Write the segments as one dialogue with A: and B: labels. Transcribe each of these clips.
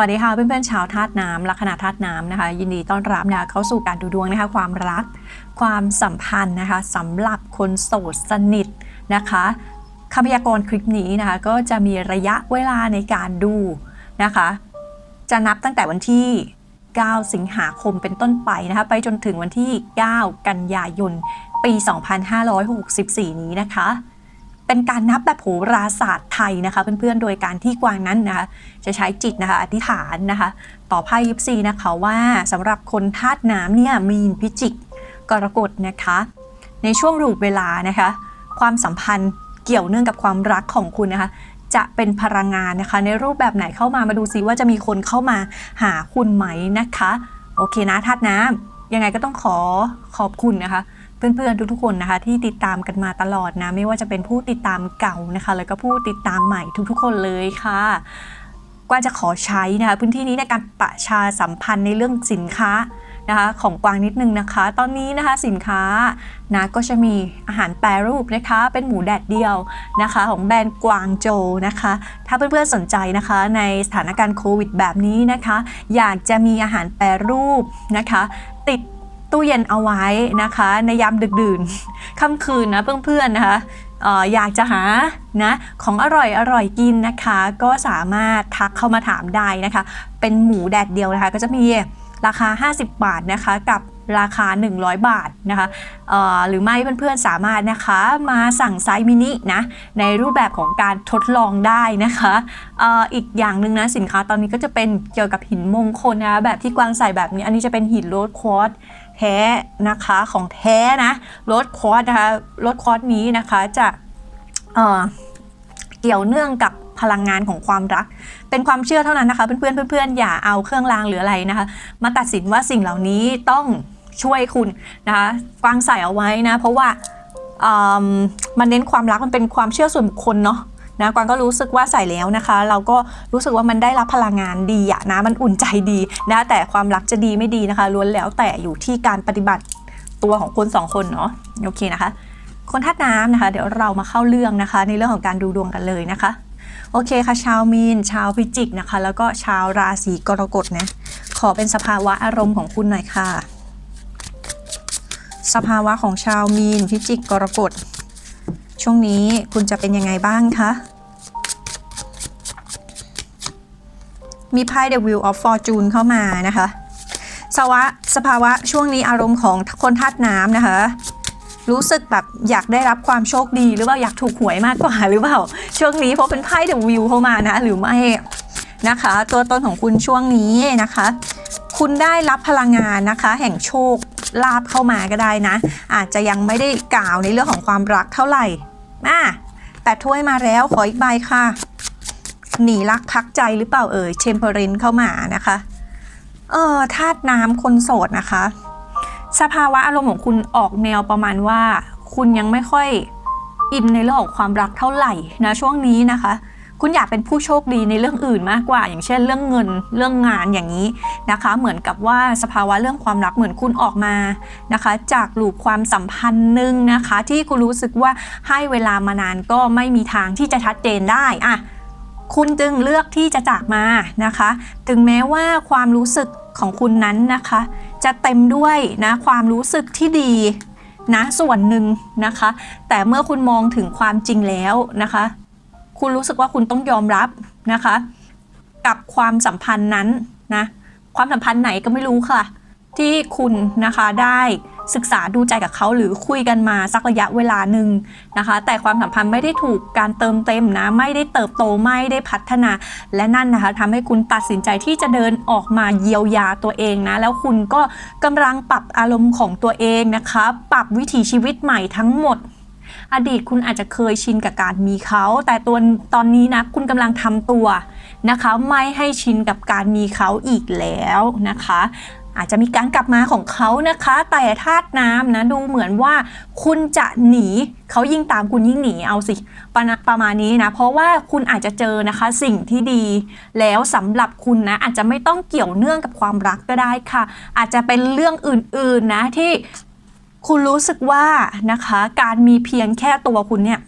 A: วัสดีค่ะเพื่อนๆชาวธาตุน้ำลัคนาธาตุน้ำนะคะ ยินดีต้อนรับนะคะเข้าสู่การดูดวงนะคะ ความรัก ความสัมพันธ์นะคะสำหรับคนโสดสนิทนะคะคำพยากรณ์คลิปนี้นะคะก็จะมีระยะเวลาในการดูนะคะ จะนับตั้งแต่วันที่ 9 สิงหาคมเป็นต้นไปนะคะ ไปจนถึงวันที่ 9 กันยายน ปี 2564 นี้นะคะ เป็นการนับแบบโหราศาสตร์ไทยนะคะ เพื่อนๆ โดยการที่กวางนั้นนะคะจะใช้จิตนะคะอธิษฐานนะคะ ต่อไพ่ยิปซีนะคะว่าสำหรับคนธาตุน้ำเนี่ยมีนพิจิกกรกฎนะคะ ในช่วงรูปเวลานะคะ ความสัมพันธ์เกี่ยวเนื่องกับความรักของคุณนะคะ จะเป็นพลังงานนะคะ ในรูปแบบไหนเข้ามามาดูซิว่าจะมีคนเข้ามาหาคุณไหมนะคะ โอเคนะธาตุน้ำยังไงก็ต้องขอขอบคุณนะคะ เพื่อนๆทุกๆคนนะคะที่ติดตามกันมาตลอดนะไม่ว่าจะเป็นผู้ติดตามเก่านะคะ แล้วก็ผู้ติดตามใหม่ทุกๆ คนเลยค่ะกวางจะขอใช้นะคะพื้นที่นี้ในการประชาสัมพันธ์ในเรื่องสินค้านะคะของกวางนิดนึงนะคะ ตอนนี้นะคะสินค้านะก็จะมีอาหารแปรรูปนะคะเป็นหมูแดดเดียวนะคะของแบรนด์กวางโจนะคะ ถ้าเพื่อนๆสนใจนะคะในสถานการณ์โควิดแบบนี้นะคะ อยากจะมีอาหารแปรรูปนะคะ ติด ตู้เย็นเอาไว้นะคะ ในยามดึกดื่นค่ำคืนนะเพื่อนๆนะคะอยากจะหานะของอร่อยอร่อยกินนะคะ ก็สามารถทักเข้ามาถามได้นะคะ เป็นหมูแดดเดียวนะคะ ก็จะมีราคา 50 บาทนะคะ กับราคา 100 บาทนะคะหรือไม่เพื่อนๆสามารถนะคะมาสั่งไซส์มินินะในรูปแบบของการทดลองได้นะคะออีกอย่างหนึ่งนะสินค้าตอนนี้ก็จะเป็นเกี่ยวกับหินมงคลนะคะแบบที่กวางใส่แบบนี้อันนี้จะเป็นหินโรดควอต แท้นะคะของแท้นะรถคอร์สนะคะรถคอร์สนี้นะคะจะเเกี่ยวเนื่องกับพลังงานของความรัก เป็นความเชื่อเท่านั้นนะคะเพื่อนๆเพื่อนๆอย่าเอาเครื่องรางหรืออะไรนะคะมาตัดสินว่าสิ่งเหล่านี้ต้องช่วยคุณนะคะฟังใส่เอาไว้นะเพราะว่ามันเน้นความรักมันเป็นความเชื่อส่วนบุคคลเนาะ นะกวางก็รู้สึกว่าใส่แล้วนะคะ เราก็รู้สึกว่ามันได้รับพลังงานดีอะนะมันอุ่นใจดีนะแต่ความรักจะดีไม่ดีนะคะล้วนแล้วแต่อยู่ที่การปฏิบัติตัวของคนสองคนเนาะโอเคนะคะ คนธาตุน้ำนะคะ เดี๋ยวเรามาเข้าเรื่องนะคะ ในเรื่องของการดูดวงกันเลยนะคะโอเคค่ะ ชาวมีน ชาวพิจิกนะคะ แล้วก็ชาวราศีกรกฎนะขอเป็นสภาวะอารมณ์ของคุณหน่อยค่ะ สภาวะของชาวมีนพิจิกกรกฎ ช่วงนี้คุณจะเป็นยังไงบ้างคะมีไพ่ The Wheel of Fortune เข้ามานะคะสภาวะสภาวะช่วงนี้อารมณ์ของคนธาตุน้ำนะคะ รู้สึกแบบอยากได้รับความโชคดีหรือว่าอยากถูกหวยมากกว่าหรือเปล่าช่วงนี้เพราะเป็นไพ่เดอะวิวเข้ามานะ หรือไม่นะคะ ตัวตนของคุณช่วงนี้นะคะ คุณได้รับพลังงานนะคะ แห่งโชคลาภเข้ามาก็ได้นะ อาจจะยังไม่ได้กล่าวในเรื่องของความรักเท่าไหร่ อะแต่ถ้วยมาแล้วขออีกใบค่ะ หนีรักพักใจหรือเปล่าเอ่ยเชมเปอรินเข้ามานะคะ เออธาตุน้ำคนโสดนะคะ สภาวะอารมณ์ของคุณออกแนวประมาณว่า คุณยังไม่ค่อยอินในเรื่องของความรักเท่าไหร่นะช่วงนี้นะคะ คุณอยากเป็นผู้โชคดีในเรื่องอื่นมากกว่า อย่างเช่น เรื่องเงินเรื่องงานอย่างนี้นะคะ เหมือนกับว่าสภาวะเรื่องความรักเหมือนคุณออกมานะคะ จากหลูปความสัมพันธ์หนึ่งนะคะ ที่คุณรู้สึกว่าให้เวลามานานก็ไม่มีทางที่จะชัดเจนได้อะคุณจึงเลือกที่จะจากมานะคะ ถึงแม้ว่าความรู้สึกของคุณนั้นนะคะ จะเต็มด้วยนะความรู้สึกที่ดีนะส่วนหนึ่งนะคะ แต่เมื่อคุณมองถึงความจริงแล้วนะคะ คุณรู้สึกว่าคุณต้องยอมรับนะคะ กับความสัมพันธ์นั้นนะความสัมพันธ์ไหนก็ไม่รู้ค่ะ ที่คุณนะคะได้ศึกษาดูใจกับเขาหรือคุยกันมาสักระยะเวลาหนึ่งนะคะ แต่ความสัมพันธ์ไม่ได้ถูกการเติมเต็มนะ ไม่ได้เติบโตไม่ได้พัฒนา และนั่นนะคะทำให้คุณตัดสินใจที่จะเดินออกมาเยียวยาตัวเองนะ แล้วคุณก็กำลังปรับอารมณ์ของตัวเองนะคะ ปรับวิถีชีวิตใหม่ทั้งหมด อดีตคุณอาจจะเคยชินกับการมีเขา แต่ตัวตอนนี้นะคุณกำลังทำตัวนะคะ ไม่ให้ชินกับการมีเขาอีกแล้วนะคะอาจจะมีการกลับมาของเขานะคะ แต่ธาตุน้ำนะดูเหมือนว่าคุณจะหนีเขายิ่งตามคุณยิ่งหนีเอาสิประประมาณนี้นะเพราะว่าคุณอาจจะเจอนะคะสิ่งที่ดี แล้วสำหรับคุณนะอาจจะไม่ต้องเกี่ยวเนื่องกับความรักก็ได้ค่ะ อาจจะเป็นเรื่องอื่นๆนะที่ คุณรู้สึกว่านะคะการมีเพียงแค่ตัวคุณเนี่ย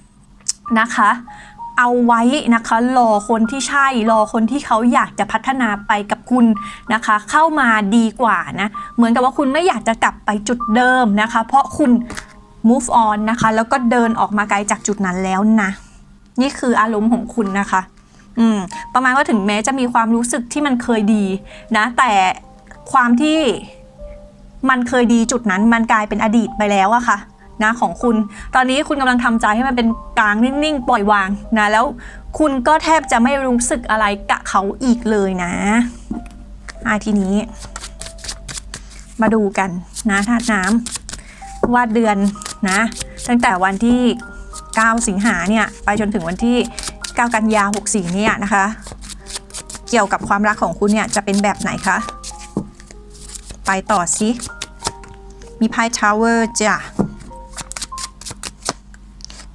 A: นะคะเอาไว้นะคะรอคนที่ใช่รอคนที่เขาอยากจะพัฒนาไปกับคุณนะคะ เข้ามาดีกว่านะเหมือนกับว่าคุณไม่อยากจะกลับไปจุดเดิมนะคะ เพราะคุณ move on นะคะ แล้วก็เดินออกมาไกลจากจุดนั้นแล้วนะนี่คืออารมณ์ของคุณนะคะอืมประมาณว่าถึงแม้จะมีความรู้สึกที่มันเคยดีนะแต่ความที่ มันเคยดีจุดนั้นมันกลายเป็นอดีตไปแล้วอะค่ะนะของคุณ ตอนนี้คุณกำลังทำใจให้มันเป็นกลางนิ่งๆ ปล่อยวางนะ แล้วคุณก็แทบจะไม่รู้สึกอะไรกับเขาอีกเลยนะอาทีนี้ มาดูกันนะธาตุน้ำว่าเดือนนะ ตั้งแต่วันที่ 9 สิงหาเนี่ย ไปจนถึงวันที่ 9 กันยา64เนี่ยนะคะ เกี่ยวกับความรักของคุณเนี่ยจะเป็นแบบไหนคะ ไปต่อสิ มีไพ่ทาวเวอร์จ้ะ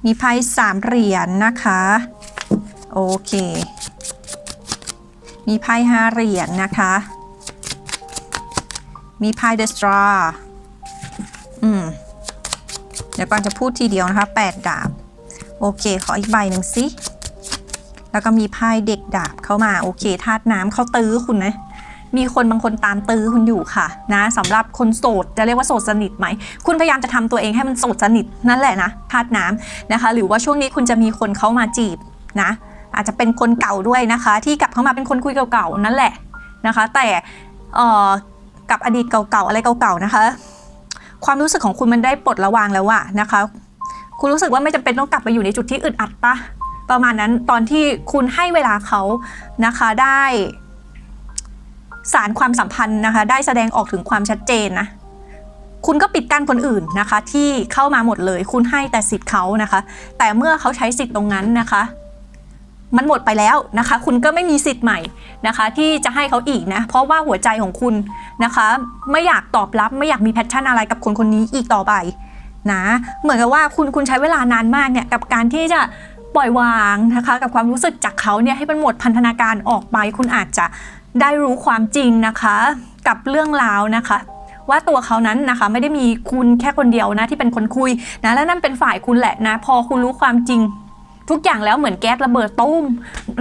A: มีไพ่สามเหรียญนะคะ โอเค มีไพ่ห้าเหรียญนะคะ มีไพ่เดสตราอืม เดี๋ยวก่อนจะพูดทีเดียวนะคะ8ดาบ โอเค ขออีกใบหนึ่งสิ แล้วก็มีไพ่เด็กดาบเข้ามา โอเคธาตุน้ำเขาตื้อคุณนะ มีคนบางคนตามตื้อคุณอยู่ค่ะนะสำหรับคนโสดจะเรียกว่าโสดสนิทไหม คุณพยายามจะทำตัวเองให้มันโสดสนิทนั่นแหละนะธาตุน้ำนะคะ หรือว่าช่วงนี้คุณจะมีคนเข้ามาจีบนะ อาจจะเป็นคนเก่าด้วยนะคะ ที่กลับเข้ามาเป็นคนคุยเก่าๆนั่นแหละนะคะ แต่เอ่อกับอดีตเก่าๆอะไรเก่าๆนะคะ ความรู้สึกของคุณมันได้ปลดระวางแล้วอะนะคะ คุณรู้สึกว่าไม่จำเป็นต้องกลับไปอยู่ในจุดที่อึดอัดปะประมาณนั้นตอนที่คุณให้เวลาเขานะคะได้ สารความสัมพันธ์นะคะ ได้แสดงออกถึงความชัดเจนนะคุณก็ปิดกั้นคนอื่นนะคะ ที่เข้ามาหมดเลย คุณให้แต่สิทธิ์เขานะคะ แต่เมื่อเขาใช้สิทธิ์ตรงนั้นนะคะ มันหมดไปแล้วนะคะ คุณก็ไม่มีสิทธิ์ใหม่นะคะ ที่จะให้เขาอีกนะ เพราะว่าหัวใจของคุณนะคะ ไม่อยากตอบรับไม่อยากมีแพชชั่นอะไรกับคนคนนี้อีกต่อไปนะเหมือนกับว่าคุณคุณใช้เวลานานมากเนี่ยกับการที่จะปล่อยวางนะคะ กับความรู้สึกจากเขาเนี่ยให้มันหมดพันธนาการออกไป คุณอาจจะ ได้รู้ความจริงนะคะกับเรื่องราวนะคะว่าตัวเขานั้นนะคะไม่ได้มีคุณแค่คนเดียวนะที่เป็นคนคุยนะและนั่นเป็นฝ่ายคุณแหละนะพอคุณรู้ความจริง ทุกอย่างแล้วเหมือนแก๊สระเบิดตุ้ม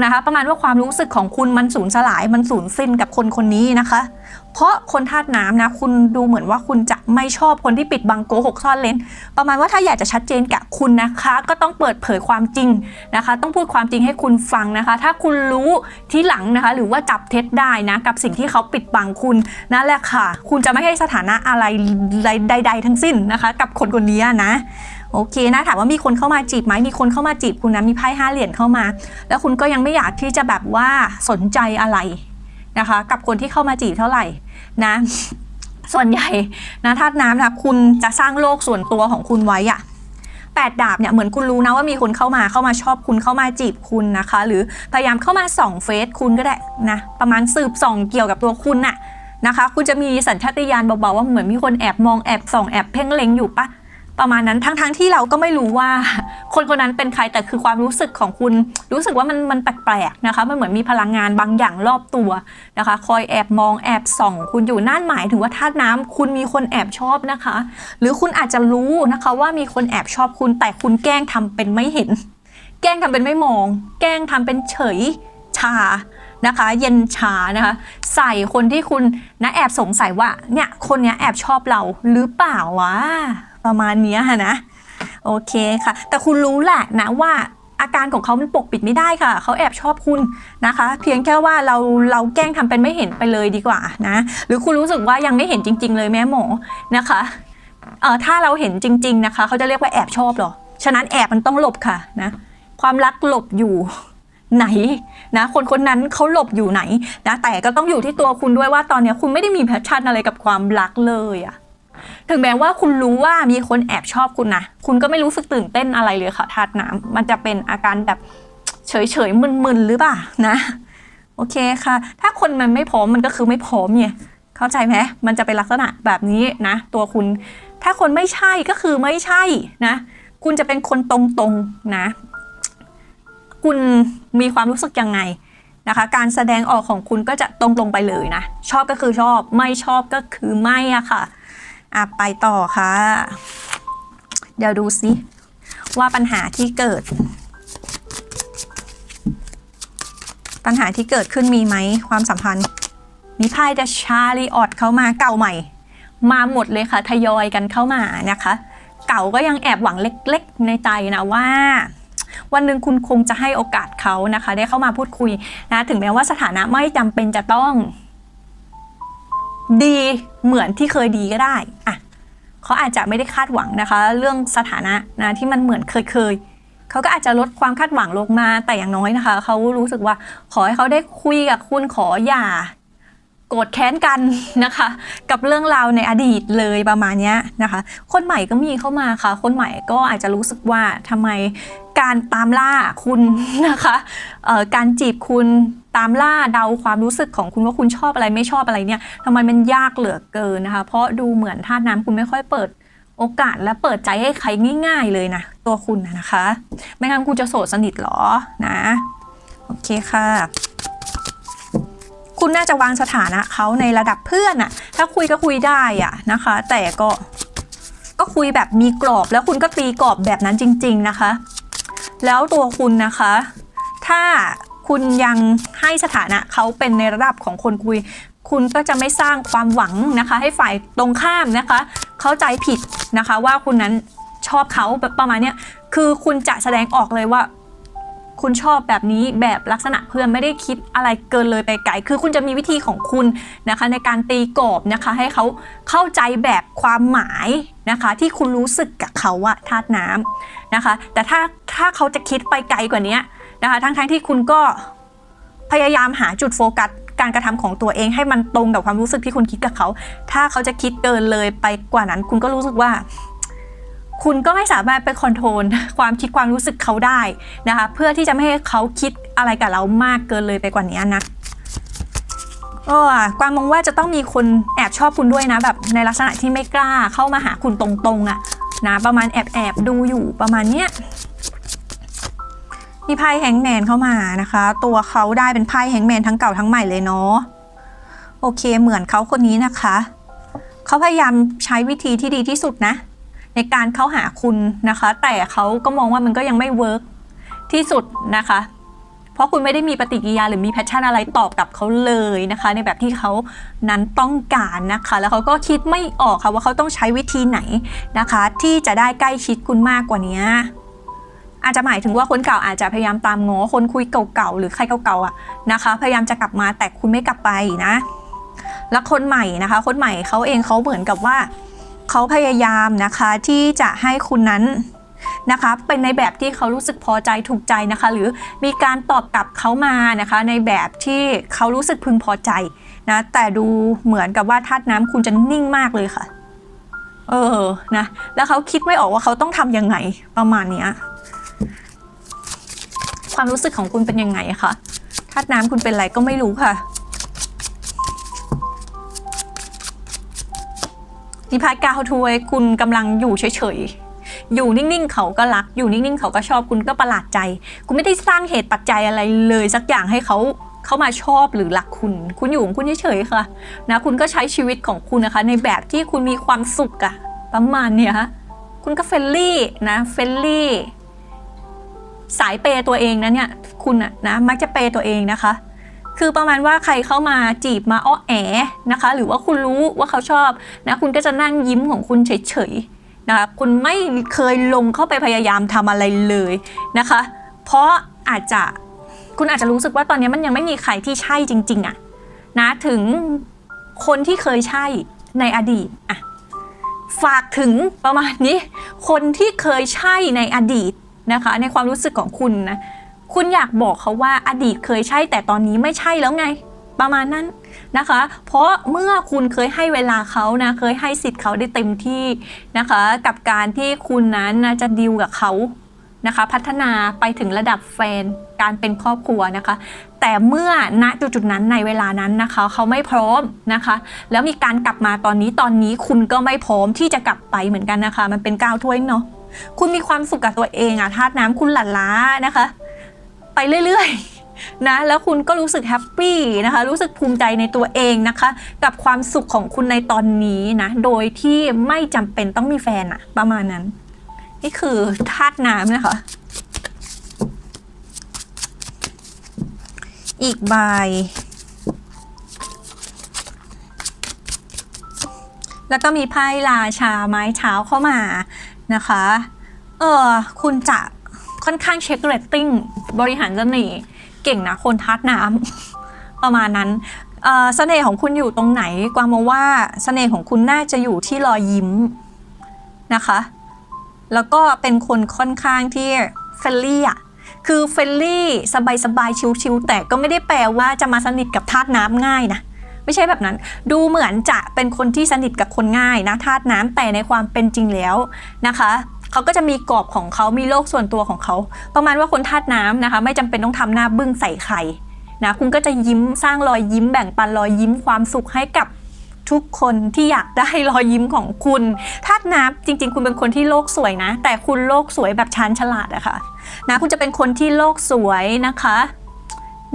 A: นะคะ ประมาณว่าความรู้สึกของคุณมันสูญสลายมันสูญสิ้นกับคนคนนี้นะคะ เพราะคนธาตุน้ำนะ คุณดูเหมือนว่าคุณจะไม่ชอบคนที่ปิดบังโกหกซ่อนเลนประมาณว่าถ้าอยากจะชัดเจนกับคุณนะคะ ก็ต้องเปิดเผยความจริงนะคะ ต้องพูดความจริงให้คุณฟังนะคะ ถ้าคุณรู้ที่หลังนะคะ หรือว่าจับเท็จได้นะ กับสิ่งที่เขาปิดบังคุณนั่นแหละค่ะ คุณจะไม่ให้สถานะอะไรใด ๆ ทั้งสิ้นนะคะ กับคนคนนี้นะโอเคนะถามว่ามีคนเข้ามาจีบไหมมีคนเข้ามาจีบคุณนะมีไพ่ห้าเหรียญเข้ามา แล้วคุณก็ยังไม่อยากที่จะแบบว่าสนใจอะไร นะคะ กับคนที่เข้ามาจีบเท่าไหร่นะส่วนใหญ่นะธาตุน้ำนะคุณจะสร้างโลกส่วนตัวของคุณไว้อะแปดดาบเนี่ยเหมือนคุณรู้นะว่ามีคนเข้ามาเข้ามาชอบคุณเข้ามาจีบคุณนะคะ หรือพยายามเข้ามาส่องเฟซคุณก็ได้นะประมาณสืบส่องเกี่ยวกับตัวคุณน่ะนะคะ คุณจะมีสัญชาตญาณเบาๆว่าเหมือนมีคนแอบมองแอบส่องแอบเพ่งเล็งอยู่ปะ ประมาณนั้นทั้งๆทที่เราก็ไม่รู้ว่า คนคนนั้นเป็นใครแต่คือความรู้สึกของคุณรู้สึกว่ามันมันแปลกๆนะคะมันเหมือนมีพลังงานบางอย่างรอบตัวนะคะ คอยแอบมองแอบส่อง คุณอยู่นั่นหมายถึงว่าธาตุน้ำคุณมีคนแอบชอบนะคะ หรือคุณอาจจะรู้นะคะว่ามีคนแอบชอบคุณ แต่คุณแกล้งทำเป็นไม่เห็น แกล้งทำเป็นไม่มอง แกล้งทำเป็นเฉยชานะคะ เย็นชานะคะ ใส่คนที่คุณนะแอบสงสัยว่าเนี่ยคนนี้แอบชอบเราหรือเปล่าวะ ประมาณเนี้ยค่ะนะโอเคค่ะ แต่คุณรู้แหละนะว่าอาการของเขามันปกปิดไม่ได้ค่ะ เขาแอบชอบคุณนะคะ เพียงแค่ว่าเราเราแกล้งทำเป็นไม่เห็นไปเลยดีกว่านะ หรือคุณรู้สึกว่ายังไม่เห็นจริง ๆ เลยแม่หมอนะคะเอ่อถ้าเราเห็นจริง ๆนะคะ เขาจะเรียกว่าแอบชอบหรอ ฉะนั้นแอบมันต้องหลบค่ะนะ ความรักหลบอยู่ไหนนะคนคนนั้นเขาหลบอยู่ไหนนะแต่ก็ต้องอยู่ที่ตัวคุณด้วยว่าตอนนี้คุณไม่ได้มีแพชชั่นอะไรกับความรักเลยอะ ถึงแม้ว่าคุณรู้ว่ามีคนแอบชอบคุณนะคุณก็ไม่รู้สึกตื่นเต้นอะไรเลยค่ะธาตุน้ำมันจะเป็นอาการแบบเฉยๆมึนๆหรือเปล่านะโอเคค่ะ ถ้าคนมันไม่พร้อมมันก็คือไม่พร้อมไงเข้าใจไหมมันจะเป็นลักษณะแบบนี้นะ ตัวคุณ ถ้าคนไม่ใช่ก็คือไม่ใช่นะ คุณจะเป็นคนตรงๆนะ คุณมีความรู้สึกยังไงนะคะ การแสดงออกของคุณก็จะตรงๆไปเลยนะ ชอบก็คือชอบไม่ชอบก็คือไม่อะค่ะ อะไปต่อค่ะ เดี๋ยวดูสิว่าปัญหาที่เกิด ปัญหาที่เกิดขึ้นมีไหมความสัมพันธ์ มีไพ่เดชาลีออดเข้ามาเก่าใหม่ มาหมดเลยค่ะ ทยอยกันเข้ามานะคะ เก่าก็ยังแอบหวังเล็กๆในใจนะว่าวันหนึ่งคุณคงจะให้โอกาสเขานะคะ ได้เข้ามาพูดคุยนะ ถึงแม้ว่าสถานะไม่จำเป็นจะต้อง ดีเหมือนที่เคยดีก็ได้อะเขาอาจจะไม่ได้คาดหวังนะคะ เรื่องสถานะนะที่มันเหมือนเคยเคยๆเขาก็อาจจะลดความคาดหวังลงมาแต่อย่างน้อยนะคะเขารู้สึกว่าขอให้เขาได้คุยกับคุณขออย่า โกรธแค้นกันนะคะ กับเรื่องราวในอดีตเลยประมาณนี้นะคะ คนใหม่ก็มีเข้ามาค่ะ คนใหม่ก็อาจจะรู้สึกว่าทำไมการตามล่าคุณนะคะการจีบคุณตามล่าเดาความรู้สึกของคุณว่าคุณชอบอะไรไม่ชอบอะไรเนี่ยทำไมมันยากเหลือเกินนะคะ เพราะดูเหมือนธาตุน้ำคุณไม่ค่อยเปิดโอกาสและเปิดใจให้ใครง่าย ๆ เลยนะ ตัวคุณนะนะคะ ไม่งั้นคุณจะโสดสนิทหรอนะ โอเคค่ะ คุณน่าจะวางสถานะเขาในระดับเพื่อนอะถ้าคุยก็คุยได้อะนะคะ แต่ก็ก็คุยแบบมีกรอบแล้วคุณก็ตีกรอบแบบนั้นจริง ๆนะคะ แล้วตัวคุณนะคะ ถ้าคุณยังให้สถานะเขาเป็นในระดับของคนคุย คุณก็จะไม่สร้างความหวังนะคะ ให้ฝ่ายตรงข้ามนะคะ เข้าใจผิดนะคะว่าคุณนั้นชอบเขาแบบประมาณนี้คือคุณจะแสดงออกเลยว่า คุณชอบแบบนี้แบบลักษณะเพื่อนไม่ได้คิดอะไรเกินเลยไปไกล คือคุณจะมีวิธีของคุณนะคะ ในการตีกรอบนะคะ ให้เขาเข้าใจแบบความหมายนะคะ ที่คุณรู้สึกกับเขาอะธาตุน้ำนะคะ แต่ถ้าถ้าเขาจะคิดไปไกลกว่านี้นะคะ ทั้งทั้งที่คุณก็พยายามหาจุดโฟกัสการกระทำของตัวเองให้มันตรงกับความรู้สึกที่คุณคิดกับเขา ถ้าเขาจะคิดเกินเลยไปกว่านั้น คุณก็รู้สึกว่า คุณก็ไม่สามารถไปคอนโทรลความคิดความรู้สึกเขาได้นะคะ เพื่อที่จะไม่ให้เขาคิดอะไรกับเรามากเกินเลยไปกว่านี้นะก็กวางมองว่าจะต้องมีคนแอบชอบคุณด้วยนะ แบบในลักษณะที่ไม่กล้าเข้ามาหาคุณตรงๆอะนะประมาณแอบแอบๆดูอยู่ประมาณเนี้ยมีไพ่แฮงแมนเข้ามานะคะ ตัวเขาได้เป็นไพ่แฮงแมนทั้งเก่าทั้งใหม่เลยเนาะโอเคเหมือนเขาคนนี้นะคะ เขาพยายามใช้วิธีที่ดีที่สุดนะ ในการเข้าหาคุณนะคะ แต่เขาก็มองว่ามันก็ยังไม่เวิร์กที่สุดนะคะ เพราะคุณไม่ได้มีปฏิกิริยาหรือมีแพชชั่นอะไรตอบกับเขาเลยนะคะ ในแบบที่เขานั้นต้องการนะคะ แล้วเขาก็คิดไม่ออกค่ะว่าเขาต้องใช้วิธีไหนนะคะ ที่จะได้ใกล้ชิดคุณมากกว่านี้อาจจะหมายถึงว่าคนเก่าอาจจะพยายามตามง้อคนคุยเก่าๆหรือใครเก่าๆอะนะคะ พยายามจะกลับมาแต่คุณไม่กลับไปนะ แล้วคนใหม่นะคะ คนใหม่เขาเองเขาเหมือนกับว่า เขาพยายามนะคะที่จะให้คุณนั้นนะคะเป็นในแบบที่เขารู้สึกพอใจถูกใจนะคะ หรือมีการตอบกลับเขามานะคะ ในแบบที่เขารู้สึกพึงพอใจนะแต่ดูเหมือนกับว่าธาตุน้ำคุณจะนิ่งมากเลยค่ะ เออนะแล้วเขาคิดไม่ออกว่าเขาต้องทำยังไงประมาณเนี้ยความรู้สึกของคุณเป็นยังไงคะธาตุน้ำคุณเป็นอะไรก็ไม่รู้ค่ะ นิพายกาวทวยคุณกำลังอยู่เฉยๆ อยู่นิ่งๆ เขาก็รัก อยู่นิ่งๆ เขาก็ชอบคุณก็ประหลาดใจ คุณไม่ได้สร้างเหตุปัจจัยอะไรเลยสักอย่างให้เขาเข้ามาชอบหรือรักคุณ คุณอยู่ของคุณเฉยๆ ค่ะ นะคุณก็ใช้ชีวิตของคุณนะคะ ในแบบที่คุณมีความสุขอะประมาณเนี้ยคุณก็เฟรนลี่นะเฟรนลี่สายเปย์ตัวเองนะเนี่ยคุณอะนะมักจะเปย์ตัวเองนะคะ คือประมาณว่าใครเข้ามาจีบมาอ้อแอนะคะ หรือว่าคุณรู้ว่าเขาชอบนะคุณก็จะนั่งยิ้มของคุณเฉยๆนะคะคุณไม่เคยลงเข้าไปพยายามทำอะไรเลยนะคะ เพราะอาจจะคุณอาจจะรู้สึกว่าตอนนี้มันยังไม่มีใครที่ใช่จริง ๆอะนะถึงคนที่เคยใช่ในอดีตอะฝากถึงประมาณนี้ คนที่เคยใช่ในอดีตนะคะ ในความรู้สึกของคุณนะ คุณอยากบอกเขาว่าอดีตเคยใช่แต่ตอนนี้ไม่ใช่แล้วไง ประมาณนั้นนะคะ เพราะเมื่อคุณเคยให้เวลาเขานะเคยให้สิทธิ์เขาได้เต็มที่นะคะ กับการที่คุณนั้นนะจะดีลกับเขานะคะ พัฒนาไปถึงระดับแฟนการเป็นครอบครัวนะคะ แต่เมื่อณจุดๆนั้นในเวลานั้นนะคะ เขาไม่พร้อมนะคะ แล้วมีการกลับมาตอนนี้ตอนนี้คุณก็ไม่พร้อมที่จะกลับไปเหมือนกันนะคะ มันเป็นก้าวถ้วยเนาะคุณมีความสุขกับตัวเองอะธาตุน้ำคุณหลั่นล้านะคะ ไปเรื่อยๆนะแล้วคุณก็รู้สึกแฮปปี้นะคะ รู้สึกภูมิใจในตัวเองนะคะ กับความสุขของคุณในตอนนี้นะ โดยที่ไม่จำเป็นต้องมีแฟนอะประมาณนั้น นี่คือธาตุน้ำนะคะ อีกใบแล้วก็มีไพ่ราชาไม้เท้าเข้ามานะคะ เออคุณจะ ค่อนข้างเช็คเรตติ้งบริหารเสน่ห์เก่งนะคนทัดน้ำ ประมาณนั้นเอ่อเสน่ห์ของคุณอยู่ตรงไหน กวางมองว่าเสน่ห์ของคุณน่าจะอยู่ที่รอยยิ้มนะคะ แล้วก็เป็นคนค่อนข้างที่เฟรนลี่อะ คือเฟรนลี่สบายๆชิวๆแต่ก็ไม่ได้แปลว่าจะมาสนิทกับธาตุน้ำง่ายนะ ไม่ใช่แบบนั้น ดูเหมือนจะเป็นคนที่สนิทกับคนง่ายนะธาตุน้ำแต่ในความเป็นจริงแล้วนะคะ เขาก็จะมีกรอบของเขามีโลกส่วนตัวของเขา ประมาณว่าคนธาตุน้ำนะคะ ไม่จำเป็นต้องทำหน้าบึ้งใส่ใครนะคุณก็จะยิ้มสร้างรอยยิ้มแบ่งปันรอยยิ้มความสุขให้กับทุกคนที่อยากได้รอยยิ้มของคุณธาตุน้ำจริง ๆ คุณเป็นคนที่โลกสวยนะ แต่คุณโลกสวยแบบชานฉลาดอะค่ะนะคุณจะเป็นคนที่โลกสวยนะคะ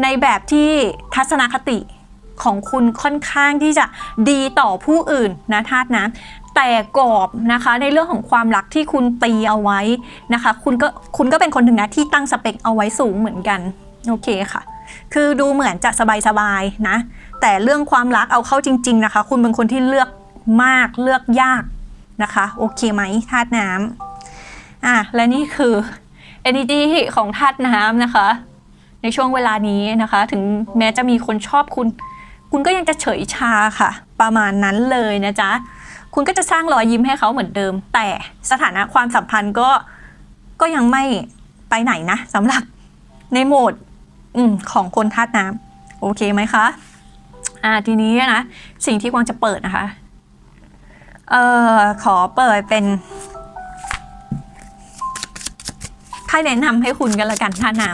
A: ในแบบที่ทัศนคติของคุณค่อนข้างที่จะดีต่อผู้อื่นนะธาตุน้ำ แต่กรอบนะคะในเรื่องของความรักที่คุณตีเอาไว้นะคะคุณก็คุณก็เป็นคนหนึ่งนะที่ตั้งสเปคเอาไว้สูงเหมือนกันโอเคค่ะ คือดูเหมือนจะสบายๆนะ แต่เรื่องความรักเอาเข้าจริง ๆนะคะ คุณเป็นคนที่เลือกมากเลือกยากนะคะโอเคไหมธาตุน้ำอะและนี่คือ energy ของธาตุน้ำนะคะ ในช่วงเวลานี้นะคะ ถึงแม้จะมีคนชอบคุณ คุณก็ยังจะเฉยชาค่ะ ประมาณนั้นเลยนะจ๊ะ คุณก็จะสร้างรอยยิ้มให้เขาเหมือนเดิม แต่สถานะความสัมพันธ์ก็ก็ยังไม่ไปไหนนะสำหรับในโหมดอมของคนธาตุน้ำโอเคไหมคะอ่าทีนี้นะสิ่งที่กวางจะเปิดนะคะเอ่อขอเปิดเป็นไพ่แนะนำให้คุณกันละกันธาตุน้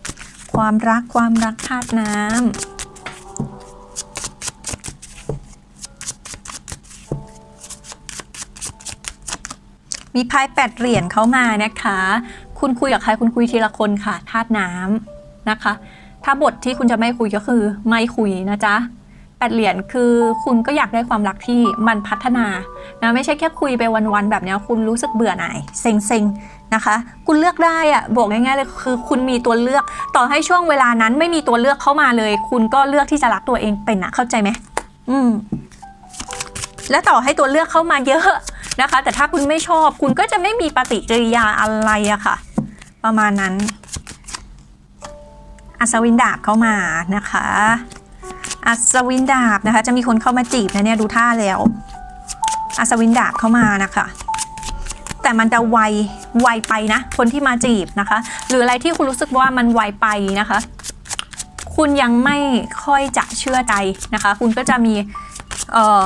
A: ำความรักความรักธาตุน้ำ มีไพ่แปดเหรียญเข้ามานะคะ คุณคุยกับใครคุณคุยทีละคนค่ะธาตุน้ำนะคะ ถ้าบทที่คุณจะไม่คุยก็คือไม่คุยนะจ๊ะแปดเหรียญคือคุณก็อยากได้ความรักที่มันพัฒนานะไม่ใช่แค่คุยไปวันๆแบบนี้คุณรู้สึกเบื่อหน่ายเซ็งๆนะคะ คุณเลือกได้อะบอกง่ายๆเลยคือคุณมีตัวเลือกต่อให้ช่วงเวลานั้นไม่มีตัวเลือกเข้ามาเลย คุณก็เลือกที่จะรักตัวเองเป็นนะเข้าใจไหมอืมและต่อให้ตัวเลือกเข้ามาเยอะ นะคะ แต่ถ้าคุณไม่ชอบคุณก็จะไม่มีปฏิกิริยาอะไรอะค่ะ ประมาณนั้น อัศวินดาบเข้ามานะคะ อัศวินดาบนะคะ จะมีคนเข้ามาจีบนะเนี่ยดูท่าแล้ว อัศวินดาบเข้ามานะคะแต่มันจะไวไวไปนะ คนที่มาจีบนะคะ หรืออะไรที่คุณรู้สึกว่ามันไวไปนะคะ คุณยังไม่ค่อยจะเชื่อใจนะคะ คุณก็จะมีเอ่อ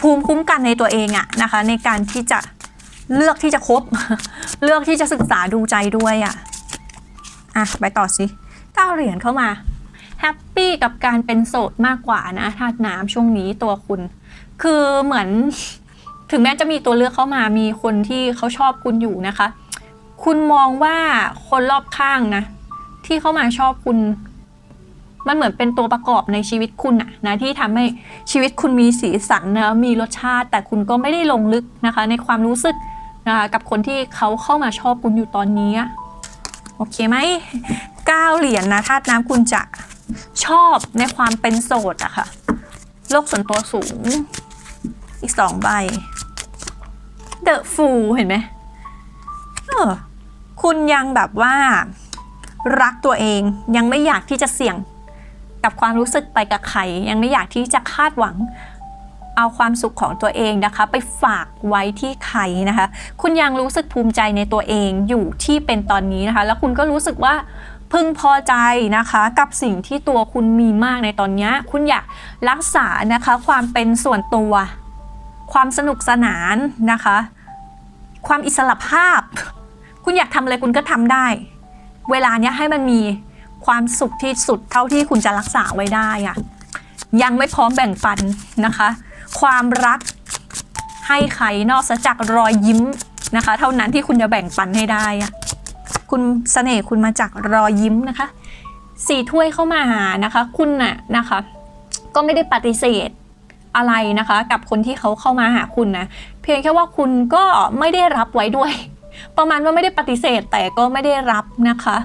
A: ภูมิคุ้มกันในตัวเองอะนะคะ ในการที่จะเลือกที่จะคบ เลือกที่จะศึกษาดูใจด้วยอะอะไปต่อสิเก้าเหรียญเข้ามาแฮปปี้กับการเป็นโสดมากกว่านะธาตุน้ำช่วงนี้ตัวคุณ คือเหมือนถึงแม้จะมีตัวเลือกเข้ามามีคนที่เขาชอบคุณอยู่นะคะ คุณมองว่าคนรอบข้างนะ ที่เข้ามาชอบคุณ มันเหมือนเป็นตัวประกอบในชีวิตคุณอะนะที่ทำให้ชีวิตคุณมีสีสันนะมีรสชาติ แต่คุณก็ไม่ได้ลงลึกนะคะ ในความรู้สึกนะคะกับคนที่เขาเข้ามาชอบคุณอยู่ตอนนี้โอเคไหมเก้าเหรียญนะธาตุน้ำคุณจะชอบในความเป็นโสดอะค่ะโลกส่วนตัวสูง อีกสองใบเดอะฟูเห็นไหมเออคุณยังแบบว่า รักตัวเองยังไม่อยากที่จะเสี่ยง กับความรู้สึกไปกับใครยังไม่อยากที่จะคาดหวังเอาความสุขของตัวเองนะคะ ไปฝากไว้ที่ใครนะคะ คุณยังรู้สึกภูมิใจในตัวเองอยู่ที่เป็นตอนนี้นะคะ แล้วคุณก็รู้สึกว่าพึงพอใจนะคะกับสิ่งที่ตัวคุณมีมากในตอนนี้คุณอยากรักษานะคะความเป็นส่วนตัว ความสนุกสนานนะคะ ความอิสระภาพ คุณอยากทำอะไรคุณก็ทำได้ เวลาเนี้ยให้มันมี ความสุขที่สุดเท่าที่คุณจะรักษาไว้ได้อะยังไม่พร้อมแบ่งปันนะคะ ความรักให้ใครนอกจากรอยยิ้มนะคะ เท่านั้นที่คุณจะแบ่งปันให้ได้อะคุณเสน่ห์คุณมาจากรอยยิ้มนะคะสี่ถ้วยเข้ามาหานะคะ คุณน่ะนะคะ ก็ไม่ได้ปฏิเสธอะไรนะคะ กับคนที่เขาเข้ามาหาคุณนะเพียงแค่ว่าคุณก็ไม่ได้รับไว้ด้วย ประมาณว่าไม่ได้ปฏิเสธแต่ก็ไม่ได้รับนะคะ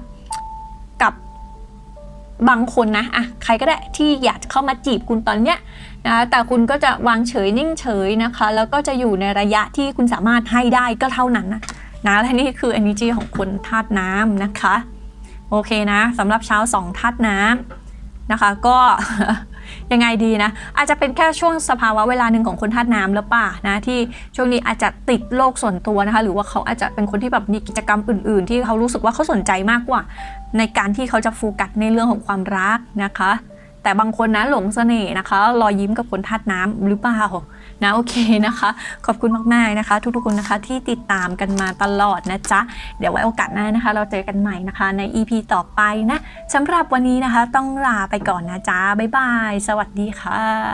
A: บางคนนะอะใครก็ได้ที่อยากจะเข้ามาจีบคุณตอนเนี้ยนะแต่คุณก็จะวางเฉยนิ่งเฉยนะคะ แล้วก็จะอยู่ในระยะที่คุณสามารถให้ได้ก็เท่านั้นนะนะและนี่คือ energy ของคนธาตุน้ำนะคะ โอเคนะสำหรับเช้าสองธาตุน้ำนะคะก็ ยังไงดีนะ อาจจะเป็นแค่ช่วงสภาวะเวลาหนึ่งของคนธาตุน้ำหรือเปล่านะที่ช่วงนี้อาจจะติดโลกส่วนตัวนะคะ หรือว่าเขาอาจจะเป็นคนที่แบบมีกิจกรรมอื่น ๆ ที่เขารู้สึกว่าเขาสนใจมากกว่า ในการที่เขาจะโฟกัสในเรื่องของความรักนะคะ แต่บางคนนะหลงเสน่ห์นะคะ รอยยิ้มกับคนธาตุน้ำหรือเปล่า นะโอเคนะคะ ขอบคุณมากๆนะคะ ทุกๆคนนะคะที่ติดตามกันมาตลอดนะจ๊ะ เดี๋ยวไว้โอกาสหน้านะคะ เราเจอกันใหม่นะคะ ใน EP ต่อไปนะสำหรับวันนี้นะคะ ต้องลาไปก่อนนะจ๊ะบ๊ายบาย สวัสดีค่ะ